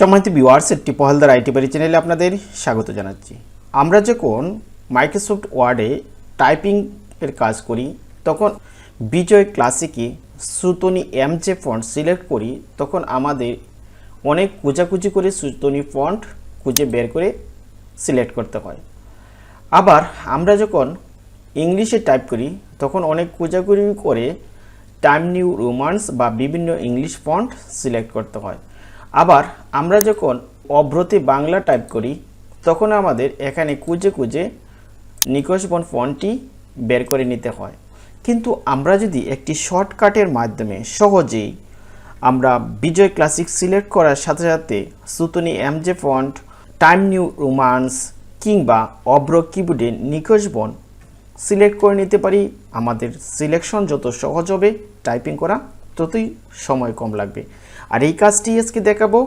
সম্মানিত ভিউয়ার্স একটি পহলদার আইটি বাড়ি চ্যানেলে আপনাদের স্বাগত জানাচ্ছি। আমরা যখন মাইক্রোসফট ওয়ার্ডে টাইপিং এর কাজ করি, তখন বিজয় ক্লাসিকে সুতনি এম ফন্ট সিলেক্ট করি, তখন আমাদের অনেক কুচাকুচি করে সুতনি ফন্ট খুঁজে বের করে সিলেক্ট করতে হয়। আবার আমরা যখন ইংলিশে টাইপ করি, তখন অনেক কুচাকুচি করে টাইম নিউ রোমান্স বা বিভিন্ন ইংলিশ ফন্ট সিলেক্ট করতে হয়। আবার আমরা যখন অভ্রতে বাংলা টাইপ করি, তখন আমাদের এখানে খুঁজে খুঁজে নিকশবন ফন্টটি বের করে নিতে হয়। কিন্তু আমরা যদি একটি শর্টকাটের মাধ্যমে সহজেই আমরা বিজয় ক্লাসিক সিলেক্ট করার সাথে সাথে Sutonny MJ font Time New Romans কিংবা অব্র কিবোর্ডে নিকশ বন সিলেক্ট করে নিতে পারি, আমাদের সিলেকশন যত সহজ হবে টাইপিং করা ততই সময় কম লাগবে। আর এই কাজটি আজকে দেখাবো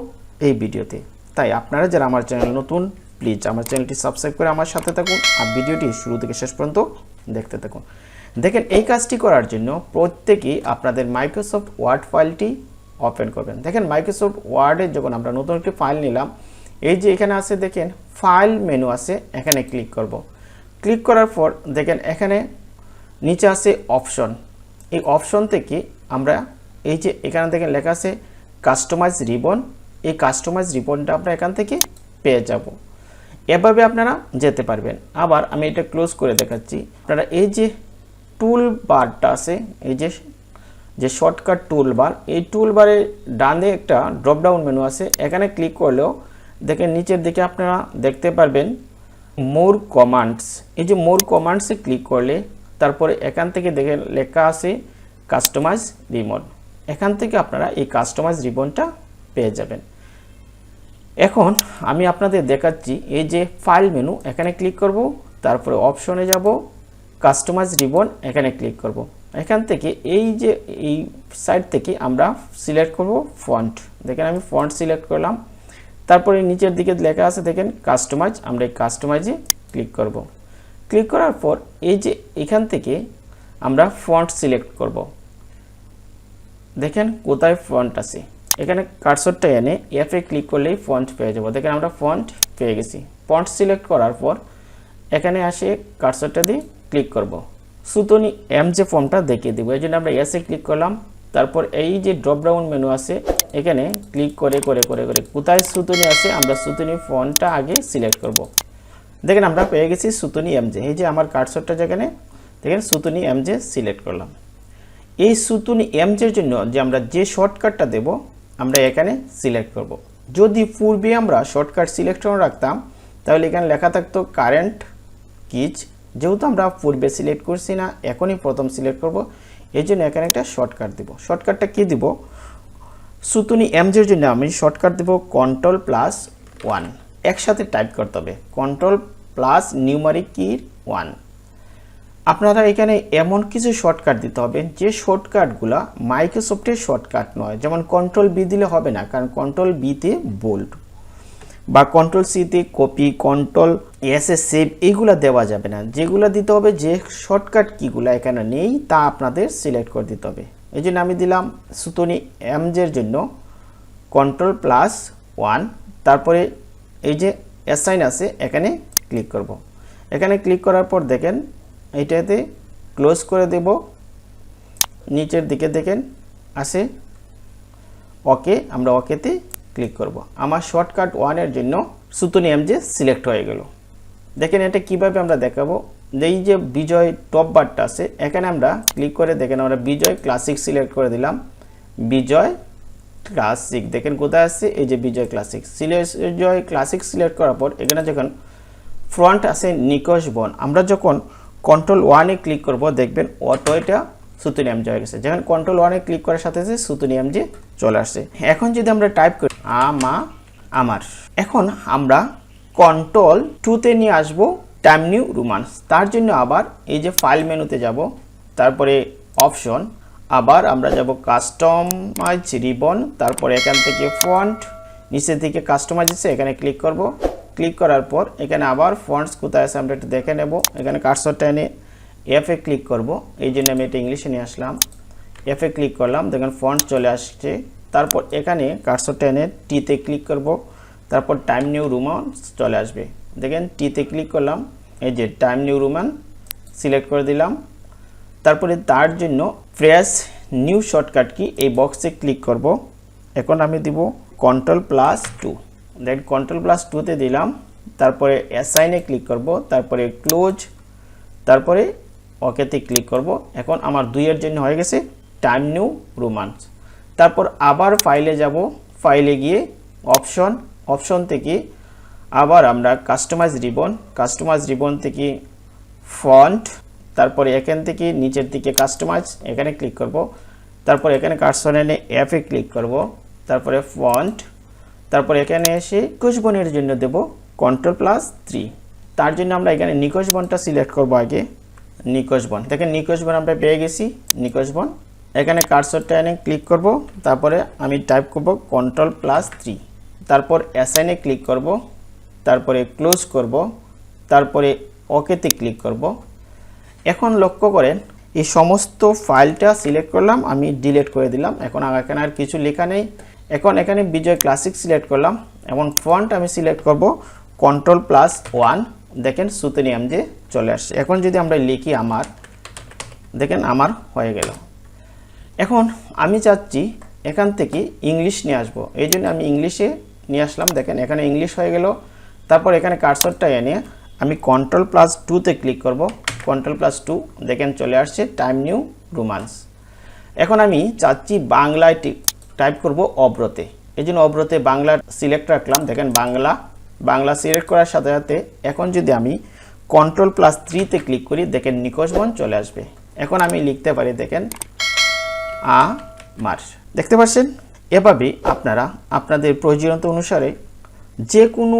এই ভিডিওতে। তাই আপনারা যারা আমার চ্যানেল নতুন প্লিজ আমার চ্যানেলটি সাবস্ক্রাইব করে আমার সাথে থাকুন আর ভিডিওটি শুরু থেকে শেষ পর্যন্ত দেখতে থাকুন। দেখেন, এই কাজটি করার জন্য প্রত্যেকেই আপনাদের মাইক্রোসফট ওয়ার্ড ফাইলটি ওপেন করবেন। দেখেন মাইক্রোসফট ওয়ার্ডে যখন আমরা নতুন একটি ফাইল নিলাম, এই যে এখানে আছে দেখেন ফাইল মেনু আছে, এখানে ক্লিক করব। ক্লিক করার পর দেখেন, এখানে নিচে আছে অপশন এই অপশন থেকে আমরা এই যে এখানে থেকে লেখা আছে কাস্টমাইজ রিবন এই কাস্টমাইজ রিবনটা আমরা এখান থেকে পেয়ে যাব। এভাবে আপনারা যেতে পারবেন। আবার আমি এটা ক্লোজ করে দেখাচ্ছি। আপনারা এই যে টুল বারটা আছে, এই যে যে শর্টকাট টুল বার এই টুল বারের ডানে একটা ড্রপডাউন মেনু আছে। এখানে ক্লিক করলেও দেখেন নিচের দিকে আপনারা দেখতে পারবেন মোর কমান্ডস এই যে মোর কমান্ডসে ক্লিক করলে তারপরে এখান থেকে দেখেন লেখা আছে কাস্টমাইজ রিবন এখান থেকে আপনারা এই কাস্টমাইজ রিবনটা পেয়ে যাবেন। এখন আমি আপনাদের দেখাচ্ছি এই যে ফাইল মেনু এখানে ক্লিক করব, তারপরে অপশনে যাব কাস্টমাইজ রিবন এখানে ক্লিক করব। এখান থেকে এই যে, এই সাইড থেকে আমরা সিলেক্ট করব ফন্ট দেখেন আমি ফন্ট সিলেক্ট করলাম। তারপরে নিচের দিকে লেখা আছে, দেখেন কাস্টমাইজ আমরা এই কাস্টমাইজে ক্লিক করব। ক্লিক করার পর এই যে এখান থেকে আমরা ফন্ট সিলেক্ট করব। দেখেন কোথায় ফন্ট আছে। এখানে কার্সরটা এনে এফে ক্লিক করলেই ফন্ট পেয়ে যাব। দেখেন আমরা ফন্ট পেয়ে গেছি। ফন্ট সিলেক্ট করার পর এখানে আসে কার্সরটা দিয়ে ক্লিক করব। সুতনি এম যে ফর্মটা দেখিয়ে দেবো। এই জন্য আমরা এসে ক্লিক করলাম। তারপর এই যে ড্রপডাউন মেনু আছে, এখানে ক্লিক করে করে করে করে কোথায় সুতনি আছে, আমরা সুতনি ফন্টটা আগে সিলেক্ট করব। দেখেন আমরা পেয়ে গেছি সুতনি এম যে। এই যে আমার কার্সরটা যেখানে, দেখেন সুতনি এম যে সিলেক্ট করলাম। এই সুতুনি এমজের জন্য যে আমরা যে শর্টকাটটা দেব, আমরা এখানে সিলেক্ট করব। যদি পূর্বে আমরা শর্টকাট সিলেকশন রাখতাম, তাহলে এখানে লেখা থাকতো কারেন্ট কিজ যেহেতু আমরা পূর্বে সিলেক্ট করছি না, এখনই প্রথম সিলেক্ট করব, এই জন্য এখানে একটা শর্টকাট দেব। শর্টকাটটা কী দিব? সুতুনি এমজের জন্য আমি শর্টকাট দেব কন্ট্রোল প্লাস ওয়ান একসাথে টাইপ করতে হবে। কন্ট্রোল প্লাস নিউমারিক কির ওয়ান আপনারা এখানে এমন কিছু শর্টকাট দিতে হবে, যে শর্টকাটগুলো মাইক্রোসফটের শর্টকাট নয়। যেমন কন্ট্রোল বি দিলে হবে না, কারণ কন্ট্রোল বিতে বোল্ড বা কন্ট্রোল সিতে copy control S S save এইগুলো দেওয়া যাবে না। যেগুলো দিতে হবে, যে শর্টকাট কীগুলো এখানে নেই, তা আপনাদের সিলেক্ট করে দিতে হবে। এই জন্য আমি দিলাম সুতনি এমজের জন্য কন্ট্রোল প্লাস ওয়ান তারপরে এই যে অ্যাসাইন আছে, এখানে ক্লিক করব। এখানে ক্লিক করার পর দেখেন এইটাতে ক্লোজ করে দেব। নিচের দিকে দেখেন আসে ওকে, আমরা ওকেতে ক্লিক করব। আমার শর্টকাট ওয়ানের জন্য সুতনি এমজে সিলেক্ট হয়ে গেল। দেখেন এটা কীভাবে আমরা দেখাবো? এই যে বিজয় টপ বারটা আছে, এখানে আমরা ক্লিক করে দেখেন আমরা বিজয় ক্লাসিক সিলেক্ট করে দিলাম। বিজয় ক্লাসিক দেখেন কোথায় আসছে এই যে Bijoy classic Bijoy classic select করার পর এখানে যখন ফ্রন্ট আছে নিকশ বন, আমরা যখন কন্ট্রোল ওয়ানে ক্লিক করব, দেখবেন অটো এটা সুতুনি এমজে গেছে। যখন কন্ট্রোল ওয়ানে ক্লিক করার সাথে সাথে সুতুনি এমজে চলে আসছে। এখন যদি আমরা টাইপ করি, আমা, আমার। এখন আমরা কন্ট্রোল টুতে নিয়ে আসব টাইম নিউ রোমান্স তার জন্য আবার এই যে ফাইল মেনুতে যাব, তারপরে অপশন আবার আমরা যাব কাস্টমাইজ রিবন তারপরে এখান থেকে ফন্ট নিচের থেকে কাস্টমাইজ এখানে ক্লিক করব। ক্লিক করার পর, এখানে আবার ফন্টস কোথায় আছে আমরা একটু দেখে নেব। এখানে কার্সরটা এনে এফে ক্লিক করব। এই জন্য আমি এটা ইংলিশে নিয়ে আসলাম। এফে ক্লিক করলাম, দেখেন ফন্ট চলে আসছে। তারপর এখানে কার্সরটা এনে টিতে ক্লিক করব। তারপর টাইম নিউ রুমান চলে আসবে। দেখেন টিতে ক্লিক করলাম। এই যে টাইম নিউ রুমান সিলেক্ট করে দিলাম। তারপরে তার জন্য ফ্রেশ নিউ শর্টকাট কি এই বক্সে ক্লিক করব। এখন আমি দিব control plus two then control plus টুতে দিলাম। তারপরে অ্যাসাইনে ক্লিক করব। তারপরে ক্লোজ তারপরে ওকেতে ক্লিক করব। এখন আমার দুইয়ের জন্য হয়ে গেছে টাইম নিউ রোমান্স তারপর আবার ফাইলে যাব। ফাইলে গিয়ে অপশন অপশন থেকে আবার আমরা কাস্টমাইজ রিবন কাস্টমাইজ রিবন থেকে ফন্ট তারপরে এখান থেকে নিচের দিকে কাস্টমাইজ এখানে ক্লিক করব। তারপর এখানে কার্সন এনে অ্যাপে ক্লিক করব। তারপরে ফন্ট তারপর এখানে এসে বনের জন্য দেব কন্ট্রোল প্লাস থ্রি তার জন্য আমরা এখানে বনটা সিলেক্ট করব আগে। বন। দেখেন বন আমরা পেয়ে গেছি বন। এখানে কার্সরটা এনে ক্লিক করব, তারপরে আমি টাইপ করব কন্ট্রোল প্লাস থ্রি তারপর অ্যাসাইনে ক্লিক করব, তারপরে ক্লোজ করব, তারপরে ওকেতে ক্লিক করব। এখন লক্ষ্য করেন, এই সমস্ত ফাইলটা সিলেক্ট করলাম, আমি ডিলিট করে দিলাম। এখন এখানে আর কিছু লেখা নেই। এখন এখানে বিজয় ক্লাসিক সিলেক্ট করলাম, এবং ফন্ট আমি সিলেক্ট করব কন্ট্রোল প্লাস ওয়ান দেখেন সুতেনিয়াম যে চলে আসছে। এখন যদি আমরা লিখি আমার, দেখেন আমার হয়ে গেল। এখন আমি চাচ্ছি এখান থেকে ইংলিশ নিয়ে আসব। এই জন্য আমি ইংলিশে নিয়ে আসলাম, দেখেন এখানে ইংলিশ হয়ে গেল। তারপর এখানে কার্সরটা এনে আমি কন্ট্রোল প্লাস টুতে ক্লিক করব। কন্ট্রোল প্লাস টু দেখেন চলে আসছে টাইম নিউ রোমান্স এখন আমি চাচ্ছি বাংলায় টাইপ করব অব্রতে। এই জন্য অব্রতে বাংলা সিলেক্ট রাখলাম। দেখেন বাংলা বাংলা সিলেক্ট করার সাথে সাথে এখন যদি আমি কন্ট্রোল প্লাস থ্রিতে ক্লিক করি, দেখেন নিকোষবন চলে আসবে। এখন আমি লিখতে পারি, দেখেন, আ মার। দেখতে পাচ্ছেন? এভাবে আপনারা আপনাদের প্রয়োজনীয়তা অনুসারে যে কোনো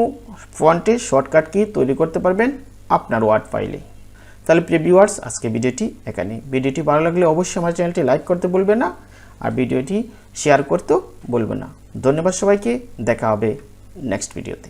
ফন্টের শর্টকাট কি তৈরি করতে পারবেন আপনার ওয়ার্ড ফাইলে তাহলে প্রিয় ভিউয়ার্স আজকে ভিডিওটি এখানে। ভিডিওটি ভালো লাগলে অবশ্যই আমার চ্যানেলটি লাইক করতে বলবেন না। আর ভিডিওটি শেয়ার করতেও বলবে না। ধন্যবাদ সবাইকে। দেখা হবে নেক্সট ভিডিওতে